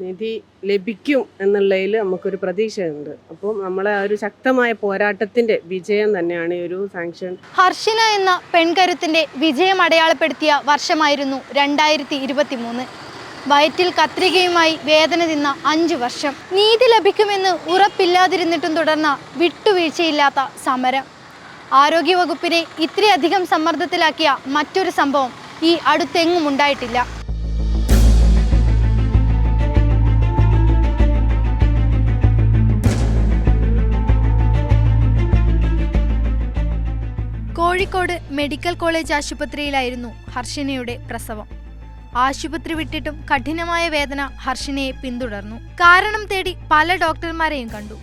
നിധി ലഭിക്കും എന്നുള്ളതിൽ നമുക്കൊരു പ്രതീക്ഷയുണ്ട്. അപ്പം നമ്മളെ ഒരു ശക്തമായ പോരാട്ടത്തിന്റെ വിജയം തന്നെയാണ് ഈ ഒരു സാങ്ഷൻ ഹർഷിന എന്ന പെൺകരുത്തിന്റെ വിജയം അടയാളപ്പെടുത്തിയ വർഷമായിരുന്നു രണ്ടായിരത്തി ഇരുപത്തി മൂന്ന് വയറ്റിൽ കത്രികയുമായി വേദന തിന്ന അഞ്ചു വർഷം. നീതി ലഭിക്കുമെന്ന് ഉറപ്പില്ലാതിരുന്നിട്ടും തുടർന്ന വിട്ടുവീഴ്ചയില്ലാത്ത സമരം. ആരോഗ്യവകുപ്പിനെ ഇത്രയധികം സമ്മർദ്ദത്തിലാക്കിയ മറ്റൊരു സംഭവം ഈ അടുത്തെങ്ങും ഉണ്ടായിട്ടില്ല. കോഴിക്കോട് മെഡിക്കൽ കോളേജ് ആശുപത്രിയിലായിരുന്നു ഹർഷിനയുടെ പ്രസവം. ആശുപത്രി വിട്ടിട്ടും കഠിനമായ വേദന ഹർഷിനയെ പിന്തുടർന്നു. കാരണം തേടി പല ഡോക്ടർമാരെയും കണ്ടു.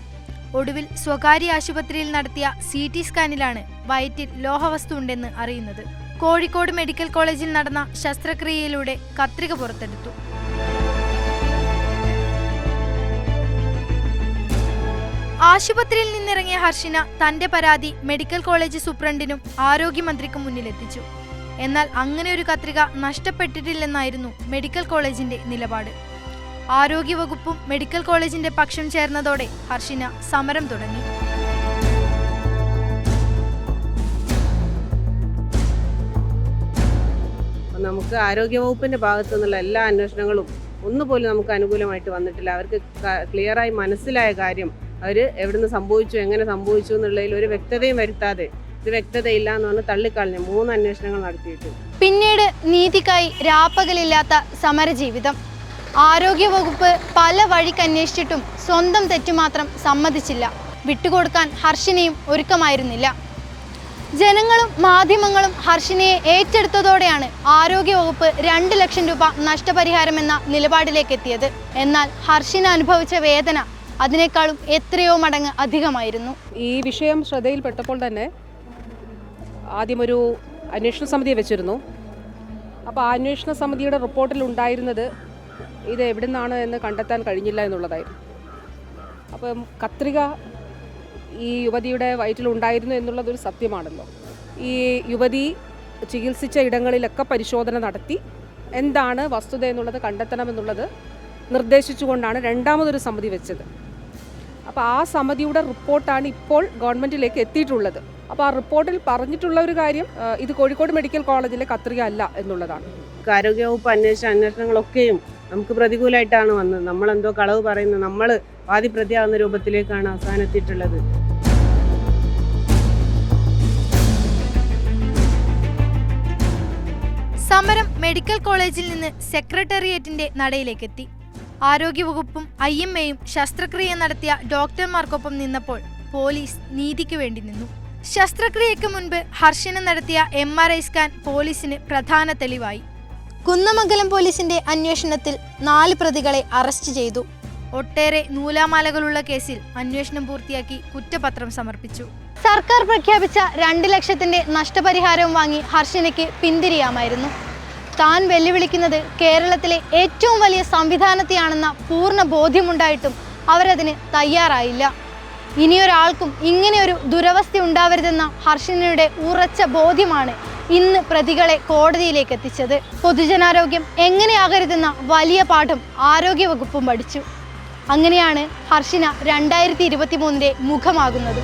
ഒടുവിൽ സ്വകാര്യ ആശുപത്രിയിൽ നടത്തിയ സി ടി സ്കാനിലാണ് വയറ്റിൽ ലോഹവസ്തു ഉണ്ടെന്ന് അറിയുന്നത്. കോഴിക്കോട് മെഡിക്കൽ കോളേജിൽ നടന്ന ശസ്ത്രക്രിയയിലൂടെ കത്രിക പുറത്തെടുത്തു. ആശുപത്രിയിൽ നിന്നിറങ്ങിയ ഹർഷിന തന്റെ പരാതി മെഡിക്കൽ കോളേജ് സൂപ്രണ്ടിനും ആരോഗ്യമന്ത്രിക്കും മുന്നിലെത്തിച്ചു. എന്നാൽ അങ്ങനെ ഒരു കത്രിക നഷ്ടപ്പെട്ടിട്ടില്ലെന്നായിരുന്നു മെഡിക്കൽ കോളേജിന്റെ നിലപാട്. ആരോഗ്യവകുപ്പും മെഡിക്കൽ കോളേജിന്റെ പക്ഷം ചേർന്നതോടെ ഹർഷിന സമരം തുടങ്ങി. നമുക്ക് ആരോഗ്യവകുപ്പിന്റെ ഭാഗത്തു നിന്നുള്ള എല്ലാ അന്വേഷണങ്ങളും ഒന്നുപോലും നമുക്ക് അനുകൂലമായിട്ട് വന്നിട്ടില്ല. അവർക്ക് ക്ലിയറായി മനസ്സിലായ കാര്യം അവർ എവിടുന്ന് സംഭവിച്ചു എങ്ങനെ സംഭവിച്ചു എന്നുള്ളതിൽ ഒരു വ്യക്തതയും വരുത്താതെ ഇത് വ്യക്തതയില്ല എന്ന് പറഞ്ഞ് തള്ളിക്കളഞ്ഞു മൂന്ന് അന്വേഷണങ്ങൾ നടത്തിയിട്ട്. പിന്നീട് നീതിക്കായി രാപ്പകലില്ലാത്ത സമരജീവിതം. ആരോഗ്യവകുപ്പ് പല വഴിക്ക് അന്വേഷിച്ചിട്ടും സ്വന്തം തെറ്റുമാത്രം സമ്മതിച്ചില്ല. വിട്ടുകൊടുക്കാൻ ഹർഷിനെയും ഒരുക്കമായിരുന്നില്ല. ജനങ്ങളും മാധ്യമങ്ങളും ഹർഷിനെയെ ഏറ്റെടുത്തതോടെയാണ് ആരോഗ്യവകുപ്പ് രണ്ട് ലക്ഷം രൂപ നഷ്ടപരിഹാരം എന്ന നിലപാടിലേക്ക് എത്തിയത് എന്നാൽ ഹർഷിന് അനുഭവിച്ച വേദന അതിനേക്കാളും എത്രയോ മടങ്ങ് അധികമായിരുന്നു. ഈ വിഷയം ശ്രദ്ധയിൽപ്പെട്ടപ്പോൾ തന്നെ ആദ്യം ഒരു അന്വേഷണ സമിതിയെ വെച്ചിരുന്നു. അപ്പോൾ ആ അന്വേഷണ സമിതിയുടെ റിപ്പോർട്ടിൽ ഉണ്ടായിരുന്നത് ഇത് എവിടെ നിന്നാണ് എന്ന് കണ്ടെത്താൻ കഴിഞ്ഞില്ല എന്നുള്ളതായിരുന്നു. അപ്പം കത്രിക ഈ യുവതിയുടെ വയറ്റിലുണ്ടായിരുന്നു എന്നുള്ളതൊരു സത്യമാണല്ലോ. ഈ യുവതി ചികിത്സിച്ച ഇടങ്ങളിലൊക്കെ പരിശോധന നടത്തി എന്താണ് വസ്തുത എന്നുള്ളത് കണ്ടെത്തണമെന്നുള്ളത് നിർദ്ദേശിച്ചുകൊണ്ടാണ് രണ്ടാമതൊരു സമിതി വെച്ചത്. അപ്പോൾ ആ സമിതിയുടെ റിപ്പോർട്ടാണ് ഇപ്പോൾ ഗവൺമെന്റിലേക്ക് എത്തിയിട്ടുള്ളത്. അപ്പോൾ ആ റിപ്പോർട്ടിൽ പറഞ്ഞിട്ടുള്ള ഒരു കാര്യം ഇത് കോഴിക്കോട് മെഡിക്കൽ കോളേജിലെ കത്രിക അല്ല എന്നുള്ളതാണ്. ആരോഗ്യവകുപ്പ് അന്വേഷിച്ച അന്വേഷണങ്ങളൊക്കെയും നമുക്ക് പ്രതികൂലമായിട്ടാണ് വന്നത്. നമ്മൾ എന്തോ കളവ് പറയുന്നത് നമ്മൾ വാദിപ്രതിയാകുന്ന രൂപത്തിലേക്കാണ് അവസാനം എത്തിയിട്ടുള്ളത്. സമരം മെഡിക്കൽ കോളേജിൽ നിന്ന് സെക്രട്ടേറിയറ്റിന്റെ നടയിലേക്കെത്തി. ആരോഗ്യവകുപ്പും ഐ എം എയും ശസ്ത്രക്രിയ നടത്തിയ ഡോക്ടർമാർക്കൊപ്പം നിന്നപ്പോൾ പോലീസ് നീതിക്ക് വേണ്ടി നിന്നു. ശസ്ത്രക്രിയയ്ക്ക് മുൻപ് ഹർഷന് നടത്തിയ എം ആർ ഐ സ്കാൻ പോലീസിന് പ്രധാന തെളിവായി. കുന്നമംഗലം പോലീസിന്റെ അന്വേഷണത്തിൽ നാല് പ്രതികളെ അറസ്റ്റ് ചെയ്തു. ഒട്ടേറെ നൂലാമാലകളുള്ള കേസിൽ അന്വേഷണം പൂർത്തിയാക്കി കുറ്റപത്രം സമർപ്പിച്ചു. സർക്കാർ പ്രഖ്യാപിച്ച രണ്ട് ലക്ഷത്തിന്റെ നഷ്ടപരിഹാരവും വാങ്ങി ഹർഷനയ്ക്ക് പിന്തിരിയാമായിരുന്നു. താൻ വെല്ലുവിളിക്കുന്നത് കേരളത്തിലെ ഏറ്റവും വലിയ സംവിധാനത്തെയാണെന്ന പൂർണ ബോധ്യമുണ്ടായിട്ടും അവരതിന് തയ്യാറായില്ല. ഇനിയൊരാൾക്കും ഇങ്ങനെയൊരു ദുരവസ്ഥ ഉണ്ടാവരുതെന്ന ഹർഷനയുടെ ഉറച്ച ബോധ്യമാണ് ഇന്ന് പ്രതികളെ കോടതിയിലേക്ക് എത്തിച്ചത്. പൊതുജനാരോഗ്യം എങ്ങനെയാകരുതെന്ന വലിയ പാഠം ആരോഗ്യവകുപ്പും പഠിച്ചു. അങ്ങനെയാണ് ഹർഷിന രണ്ടായിരത്തി ഇരുപത്തി മൂന്നിന്റെ മുഖമാകുന്നത്.